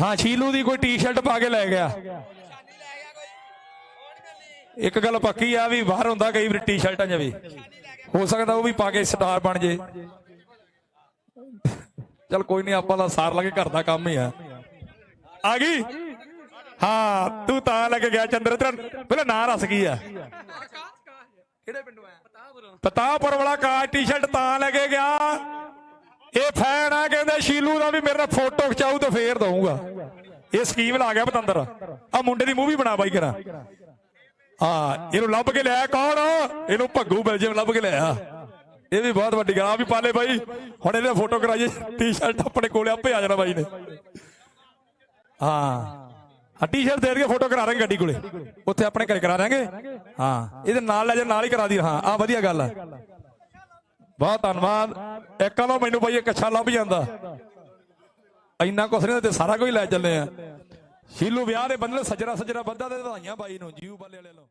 ਹਾਂ ਸ਼ੀਲੂ ਦੀ ਕੋਈ ਟੀ-ਸ਼ਰਟ ਪਾ ਕੇ ਲੈ ਗਿਆ। ਇੱਕ ਗੱਲ ਪੱਕੀ ਆ ਵੀ ਬਾਹਰ ਹੁੰਦਾ ਕਈ ਵਾਰ ਟੀ-ਸ਼ਰਟਾਂ ਜਵੇ ਹੋ ਸਕਦਾ ਉਹ ਵੀ ਪਾ ਕੇ ਸਟਾਰ ਬਣ ਜੇ। ਚਲ ਕੋਈ ਨਹੀਂ ਆਪਾਂ ਦਾ ਸਾਰ ਲਾ ਕੇ ਘਰ ਦਾ ਕੰਮ ਹੀ ਆ। ਆ ਗਈ? ਹਾਂ ਤੂੰ ਤਾਂ ਲੈ ਕੇ ਗਿਆ ਚੰਦਰ ਤੇਰਾ ਪਹਿਲਾਂ ਨਾਂ ਰਸ ਗਈ ਆ? ਕਿਹੜੇ ਪਿੰਡੋਂ ਆਇਆ? ਪਤਾਪੁਰ ਵਾਲਾ ਕਾਰ ਟੀ-ਸ਼ਰਟ ਤਾਂ ਲੈ ਕੇ ਗਿਆ। ਇਹ ਫੈਨ ਆ, ਕਹਿੰਦੇ ਸ਼ੀਲੂ ਦਾ ਵੀ ਮੇਰੇ ਨਾਲ ਫੋਟੋ ਖਿਚਾਊ ਤੇ ਫੇਰ ਦਊਗਾ। ਇਹ ਸਕੀਮ ਲਾ ਗਿਆ ਪਤੰਦਰ। ਆ ਮੁੰਡੇ ਦੀ ਮੂਵੀ ਬਣਾ ਬਾਈ ਕਰਾ। ਹਾਂ, ਇਹਨੂੰ ਲੱਭ ਕੇ ਲਿਆ ਕੌਣ? ਇਹਨੂੰ ਭੱਗੂ ਬਲਜੀਮ ਲੱਭ ਕੇ ਲਿਆ ਇਹ ਵੀ ਬਹੁਤ ਵੱਡੀ ਗੱਲ ਆ। ਵੀ ਪਾਲੇ ਬਾਈ। ਹੁਣ ਇਹਦੇ ਫੋਟੋ ਕਰਾਈਏ। ਟੀ-ਸ਼ਰਟ ਆਪਣੇ ਕੋਲੇ ਆਪੇ ਆ ਜਾਣਾ ਬਾਈ ਨੇ। ਹਾਂ। ਆ ਟੀ-ਸ਼ਰਟ ਦੇ ਕੇ ਫੋਟੋ ਕਰਾ ਰਹੇ ਗੱਡੀ ਕੋਲੇ। ਉੱਥੇ ਆਪਣੇ ਘਰੇ ਕਰਾ ਦਾਂਗੇ ਹਾਂ। ਇਹਦੇ ਨਾਲ ਲੈ ਜਾ, ਨਾਲ ਹੀ ਕਰਾ ਦੀ। ਹਾਂ ਆ ਵਧੀਆ ਗੱਲ ਆ। ਬਹੁਤ ਧੰਨਵਾਦ। ਇੱਕ ਨੂੰ ਮੈਨੂੰ ਬਾਈ ਇੱਕ ਅੱਛਾ ਲੱਭ ਜਾਂਦਾ। ਇੰਨਾ ਕੁਛ ਨਹੀਂ, ਤੇ ਸਾਰਾ ਕੁਝ ਲੈ ਚੱਲੇ ਆ। ਸ਼ੀਲੂ, ਵਿਆਹ ਦੇ ਬੰਦਲੇ ਸੱਜਰਾ ਸੱਜਰਾ ਬੱਦਾ ਤੇ ਵਧਾਈਆਂ ਬਾਈ ਨੂੰ ਜੀਵ ਬੱਲੇ ਵਾਲੇ ਨੂੰ।